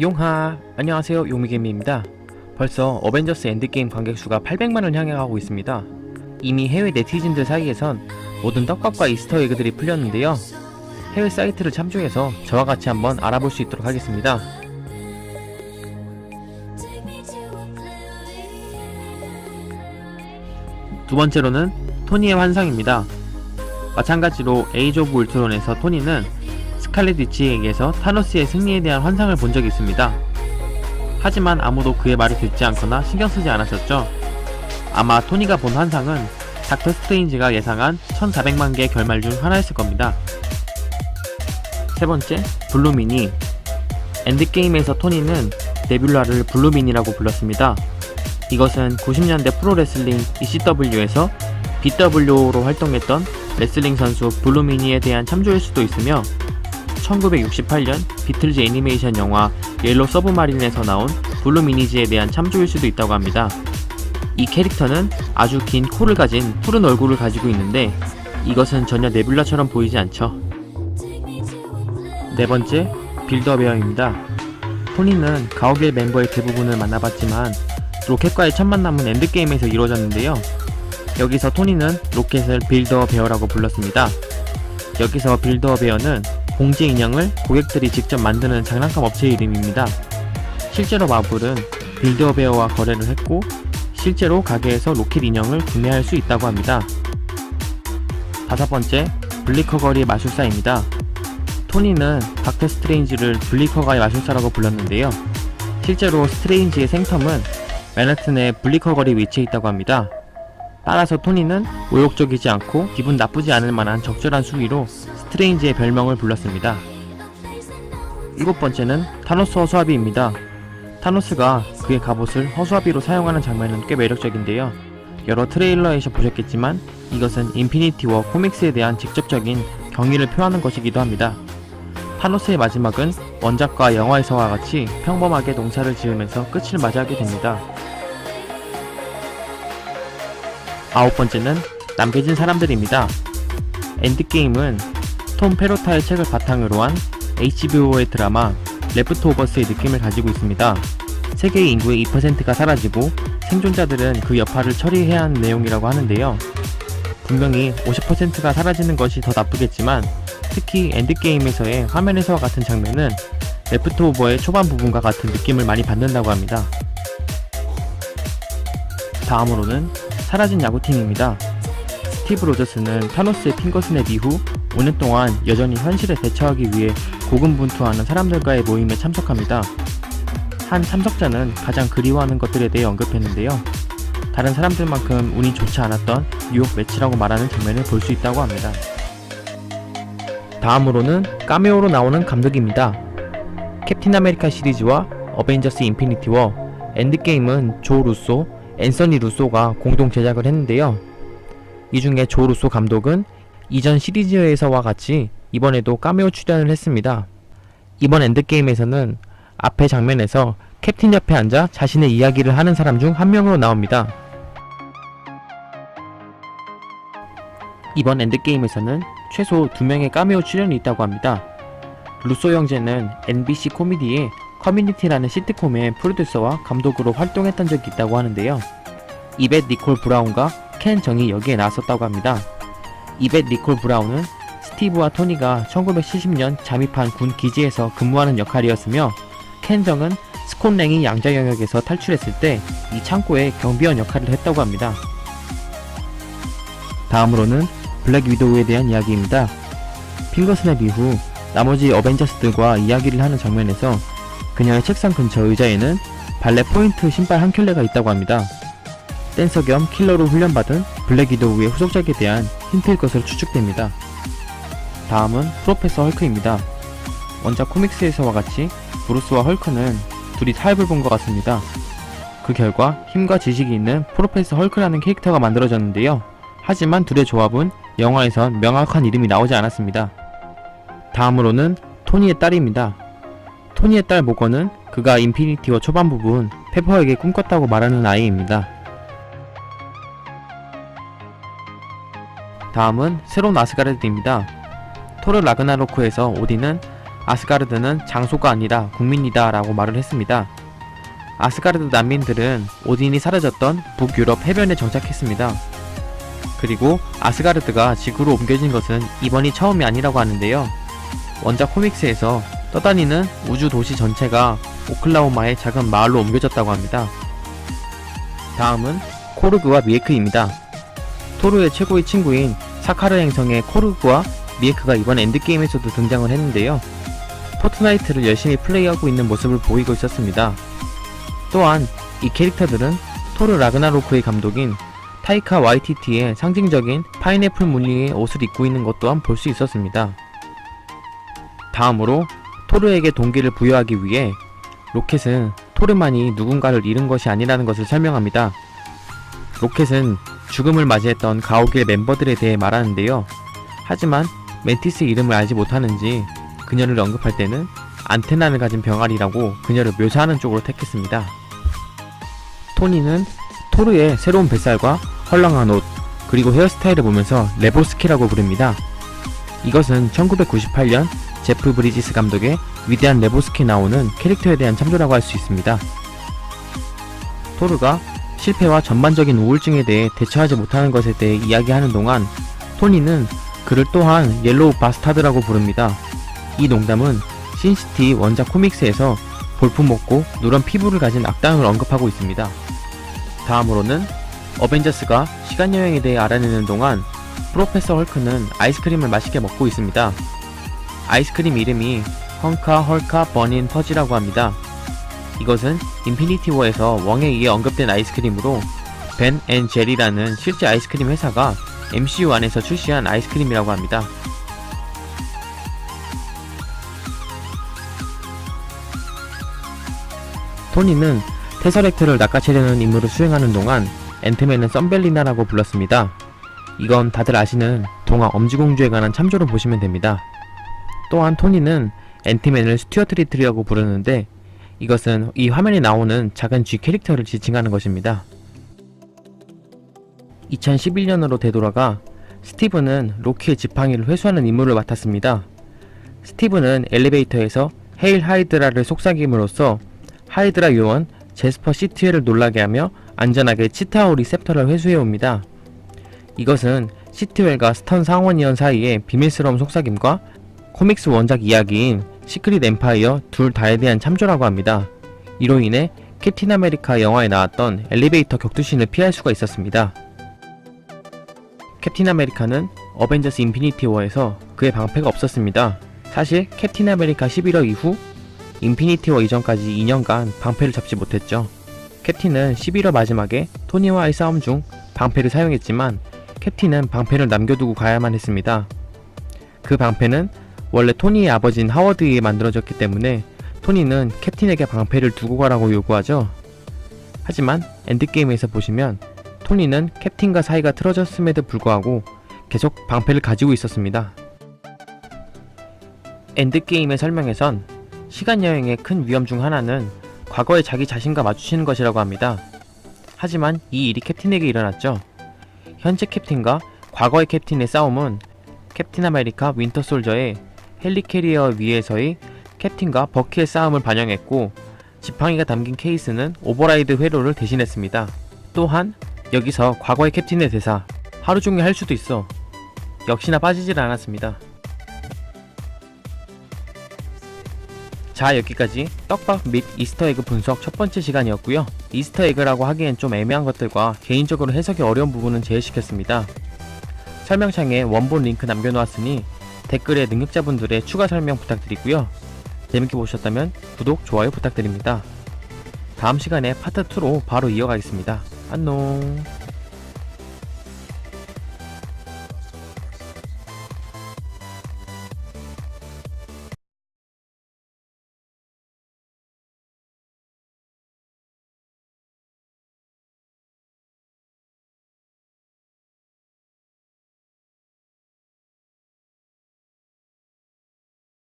용하 안녕하세요 용미개미입니다. 벌써 어벤져스 엔드게임 관객 수가 800만을 향해 가고 있습니다. 이미 해외 네티즌들 사이에선 모든 떡밥과 이스터 에그들이 풀렸는데요. 해외 사이트를 참조해서 저와 같이 한번 알아볼 수 있도록 하겠습니다. 두 번째로는 토니의 환상입니다. 마찬가지로 에이즈 오브 울트론에서 토니는 스칼렛 위치에게서 타노스의 승리에 대한 환상을 본 적이 있습니다. 하지만 아무도 그의 말을 듣지 않거나 신경 쓰지 않았었죠. 아마 토니가 본 환상은 닥터 스트레인지가 예상한 1400만 개의 결말 중 하나였을 겁니다. 세 번째, 블루미니. 엔드게임에서 토니는 네뷸라를 블루미니라고 불렀습니다. 이것은 90년대 프로레슬링 ECW에서 BW로 활동했던 레슬링 선수 블루미니에 대한 참조일 수도 있으며 1968년 비틀즈 애니메이션 영화 옐로 서브마린에서 나온 블루 미니즈에 대한 참조일 수도 있다고 합니다. 이 캐릭터는 아주 긴 코를 가진 푸른 얼굴을 가지고 있는데 이것은 전혀 네뷸라처럼 보이지 않죠. 네 번째, 빌더베어입니다. 토니는 가오갤 멤버의 대부분을 만나봤지만 로켓과의 첫 만남은 엔드게임에서 이루어졌는데요. 여기서 토니는 로켓을 빌더베어라고 불렀습니다. 여기서 빌더베어는 공지 인형을 고객들이 직접 만드는 장난감 업체 이름입니다. 실제로 마블은 빌더베어와 거래를 했고 실제로 가게에서 로켓 인형을 구매할 수 있다고 합니다. 다섯 번째, 블리커거리 마술사입니다. 토니는 닥터 스트레인지를 블리커가의 마술사라고 불렀는데요. 실제로 스트레인지의 생텀은 맨하튼의 블리커거리 위치에 있다고 합니다. 따라서 토니는 모욕적이지 않고 기분 나쁘지 않을 만한 적절한 수위로 스트레인지의 별명을 불렀습니다. 일곱 번째는 타노스 허수아비입니다. 타노스가 그의 갑옷을 허수아비로 사용하는 장면은 꽤 매력적인데요. 여러 트레일러에서 보셨겠지만 이것은 인피니티 워 코믹스에 대한 직접적인 경의를 표하는 것이기도 합니다. 타노스의 마지막은 원작과 영화에서와 같이 평범하게 농사를 지으면서 끝을 맞이하게 됩니다. 아홉 번째는 남겨진 사람들입니다. 엔드게임은 톰 페로타의 책을 바탕으로 한 HBO의 드라마 레프트 오버스의 느낌을 가지고 있습니다. 세계 인구의 2%가 사라지고 생존자들은 그 여파를 처리해야 하는 내용이라고 하는데요. 분명히 50%가 사라지는 것이 더 나쁘겠지만 특히 엔드게임에서의 화면에서와 같은 장면은 레프트 오버의 초반 부분과 같은 느낌을 많이 받는다고 합니다. 다음으로는 사라진 야구팀입니다. 스티브 로저스는 타노스의 핑거스넷 이후 5년 동안 여전히 현실에 대처하기 위해 고군분투하는 사람들과의 모임에 참석합니다. 한 참석자는 가장 그리워하는 것들에 대해 언급했는데요. 다른 사람들만큼 운이 좋지 않았던 뉴욕 매치라고 말하는 장면을 볼 수 있다고 합니다. 다음으로는 까메오로 나오는 감독입니다. 캡틴 아메리카 시리즈와 어벤져스 인피니티 워, 엔드게임은 조 루소, 앤서니 루소가 공동 제작을 했는데요. 이 중에 조 루소 감독은 이전 시리즈에서와 같이 이번에도 까메오 출연을 했습니다. 이번 엔드게임에서는 앞에 장면에서 캡틴 옆에 앉아 자신의 이야기를 하는 사람 중 한 명으로 나옵니다. 이번 엔드게임에서는 최소 2명의 까메오 출연이 있다고 합니다. 루소 형제는 NBC 코미디의 커뮤니티라는 시트콤의 프로듀서와 감독으로 활동했던 적이 있다고 하는데요. 이벳 니콜 브라운과 켄 정이 여기에 나왔었다고 합니다. 이벳 니콜 브라운은 스티브와 토니가 1970년 잠입한 군 기지에서 근무하는 역할이었으며 켄 정은 스콘 랭이 양자 영역에서 탈출했을 때 이 창고에 경비원 역할을 했다고 합니다. 다음으로는 블랙 위도우에 대한 이야기입니다. 핑거스냅 이후 나머지 어벤져스들과 이야기를 하는 장면에서 그녀의 책상 근처 의자에는 발레 포인트 신발 한 켤레가 있다고 합니다. 댄서 겸 킬러로 훈련받은 블랙 위도우의 후속작에 대한 힌트일 것으로 추측됩니다. 다음은 프로페서 헐크입니다. 원작 코믹스에서와 같이 브루스와 헐크는 둘이 타협을 본 것 같습니다. 그 결과 힘과 지식이 있는 프로페서 헐크라는 캐릭터가 만들어졌는데요. 하지만 둘의 조합은 영화에선 명확한 이름이 나오지 않았습니다. 다음으로는 토니의 딸입니다. 토니의 딸 모건은 그가 인피니티워 초반 부분 페퍼에게 꿈꿨다고 말하는 아이입니다. 다음은 새로운 아스가르드입니다. 토르 라그나로크에서 오딘은 아스가르드는 장소가 아니라 국민이다 라고 말을 했습니다. 아스가르드 난민들은 오딘이 사라졌던 북유럽 해변에 정착했습니다. 그리고 아스가르드가 지구로 옮겨진 것은 이번이 처음이 아니라고 하는데요. 원작 코믹스에서 떠다니는 우주 도시 전체가 오클라호마의 작은 마을로 옮겨졌다고 합니다. 다음은 코르그와 미에크입니다. 토르의 최고의 친구인 사카르 행성의 코르그와 미에크가 이번 엔드게임에서도 등장을 했는데요. 포트나이트를 열심히 플레이하고 있는 모습을 보이고 있었습니다. 또한 이 캐릭터들은 토르 라그나로크의 감독인 타이카 YTT의 상징적인 파인애플 무늬의 옷을 입고 있는 것 또한 볼 수 있었습니다. 다음으로 토르에게 동기를 부여하기 위해 로켓은 토르만이 누군가를 잃은 것이 아니라는 것을 설명합니다. 로켓은 죽음을 맞이했던 가오길 멤버들에 대해 말하는데요. 하지만 멘티스 이름을 알지 못하는지 그녀를 언급할 때는 안테나를 가진 병아리라고 그녀를 묘사하는 쪽으로 택했습니다. 토니는 토르의 새로운 뱃살과 헐렁한 옷, 그리고 헤어스타일을 보면서 레보스키라고 부릅니다. 이것은 1998년 제프 브리지스 감독의 위대한 레보스키 나오는 캐릭터에 대한 참조라고 할 수 있습니다. 토르가 실패와 전반적인 우울증에 대해 대처하지 못하는 것에 대해 이야기하는 동안 토니는 그를 또한 옐로우 바스타드라고 부릅니다. 이 농담은 신시티 원작 코믹스에서 볼품 먹고 누런 피부를 가진 악당을 언급하고 있습니다. 다음으로는 어벤져스가 시간여행에 대해 알아내는 동안 프로페서 헐크는 아이스크림을 맛있게 먹고 있습니다. 아이스크림 이름이 헝카 헐카 버닌 퍼지라고 합니다. 이것은 인피니티 워에서 왕에 의해 언급된 아이스크림으로 벤 앤 제리라는 실제 아이스크림 회사가 MCU 안에서 출시한 아이스크림이라고 합니다. 토니는 테서렉트를 낚아채려는 임무를 수행하는 동안 앤트맨은 썬벨리나라고 불렀습니다. 이건 다들 아시는 동화 엄지공주에 관한 참조로 보시면 됩니다. 또한 토니는 앤트맨을 스튜어트 리틀이라고 부르는데 이것은 이 화면에 나오는 작은 G 캐릭터를 지칭하는 것입니다. 2011년으로 되돌아가 스티브는 로키의 지팡이를 회수하는 임무를 맡았습니다. 스티브는 엘리베이터에서 헤일 하이드라를 속삭임으로써 하이드라 요원 제스퍼 시트웰을 놀라게 하며 안전하게 치타오 리셉터를 회수해옵니다. 이것은 시트웰과 스턴 상원이원 사이의 비밀스러운 속삭임과 코믹스 원작 이야기인 시크릿 엠파이어 둘 다에 대한 참조라고 합니다. 이로 인해 캡틴 아메리카 영화에 나왔던 엘리베이터 격투신을 피할 수가 있었습니다. 캡틴 아메리카는 어벤져스 인피니티 워에서 그의 방패가 없었습니다. 사실 캡틴 아메리카 11화 이후 인피니티 워 이전까지 2년간 방패를 잡지 못했죠. 캡틴은 11화 마지막에 토니와의 싸움 중 방패를 사용했지만 캡틴은 방패를 남겨두고 가야만 했습니다. 그 방패는 원래 토니의 아버지인 하워드에 의해 만들어졌기 때문에 토니는 캡틴에게 방패를 두고 가라고 요구하죠. 하지만 엔드게임에서 보시면 토니는 캡틴과 사이가 틀어졌음에도 불구하고 계속 방패를 가지고 있었습니다. 엔드게임의 설명에선 시간여행의 큰 위험 중 하나는 과거의 자기 자신과 마주치는 것이라고 합니다. 하지만 이 일이 캡틴에게 일어났죠. 현재 캡틴과 과거의 캡틴의 싸움은 캡틴 아메리카 윈터 솔저의 헬리캐리어 위에서의 캡틴과 버키의 싸움을 반영했고 지팡이가 담긴 케이스는 오버라이드 회로를 대신했습니다. 또한 여기서 과거의 캡틴의 대사 하루 종일 할 수도 있어 역시나 빠지질 않았습니다. 자 여기까지 떡밥 및 이스터에그 분석 첫 번째 시간이었고요. 이스터에그라고 하기엔 좀 애매한 것들과 개인적으로 해석이 어려운 부분은 제외시켰습니다. 설명창에 원본 링크 남겨놓았으니 댓글에 능력자분들의 추가 설명 부탁드리고요. 재밌게 보셨다면 구독, 좋아요 부탁드립니다. 다음 시간에 파트 2로 바로 이어가겠습니다. 안녕